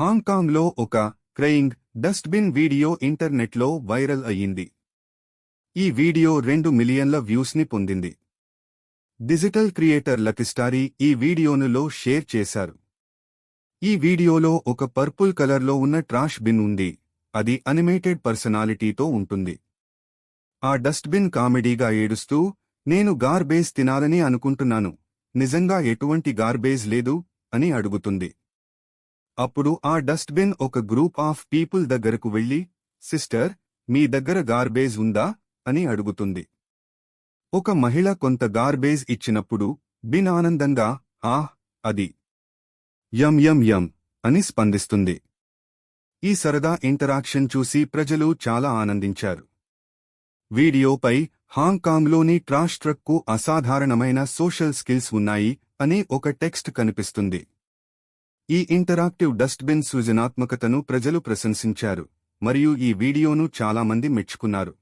హాంకాంగ్లో ఒక crying dustbin video ఇంటర్నెట్లో viral అయ్యింది. ఈ వీడియో రెండు మిలియన్ల వ్యూస్ని పొందింది. డిజిటల్ క్రియేటర్ లకిస్టారీ ఈ వీడియోనులో షేర్ చేశారు. ఈ వీడియోలో ఒక పర్పుల్ కలర్లో ఉన్న ట్రాష్ బిన్ ఉంది. అది అనిమేటెడ్ పర్సనాలిటీతో ఉంటుంది. ఆ డస్ట్బిన్ కామెడీగా ఏడుస్తూ నేను గార్బేజ్ తినాలని అనుకుంటున్నాను. నిజంగా ఎటువంటి గార్బేజ్ లేదు? అని అడుగుతుంది. అప్పుడు ఆ డస్ట్బిన్ ఒక గ్రూప్ ఆఫ్ పీపుల్ దగ్గరకు వెళ్ళి సిస్టర్ మీ దగ్గర గార్బేజ్ ఉందా? అని అడుగుతుంది. ఒక మహిళ కొంత గార్బేజ్ ఇచ్చినప్పుడు బిన్ ఆనందంగా ఆహ్ అది. యం యం యం అని స్పందిస్తుంది. ఈ సరదా ఇంటరాక్షన్ చూసి ప్రజలు చాలా ఆనందించారు. వీడియోపై హాంకాంగ్లోని ట్రాష్ ట్రక్కు అసాధారణమైన సోషల్ స్కిల్స్ ఉన్నాయి అనే ఒక టెక్స్ట్ కనిపిస్తుంది. ఈ ఇంటరాక్టివ్ డస్ట్బిన్ సృజనాత్మకతను ప్రజలు ప్రశంసించారు మరియు ఈ వీడియోను చాలామంది మెచ్చుకున్నారు.